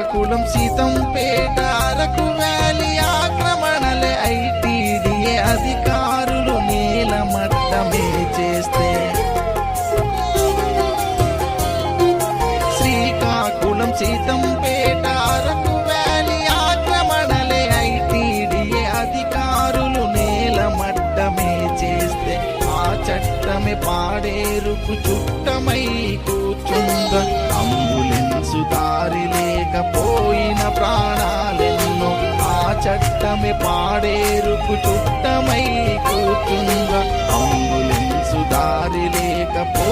Srikakulam Seethampeta Araku valley ఆక్రమణలే ITDA అధికారులు నేల మట్టమే చేస్తే. శ్రీకాకుళం సీతంపేట అరకు వ్యాలీ ఆక్రమణలే ఐటీడీఏ అధికారులు నేల మట్టమే చేస్తే. ఆ చట్టమే పాడేరుకు చుట్టమై కూర్చుంద లేకపోయిన ప్రాణాలెన్నో ఆ చట్టమే పాడేరుకు చుట్టమై కూర్చుంద అంబులెన్సు దారి లేకపో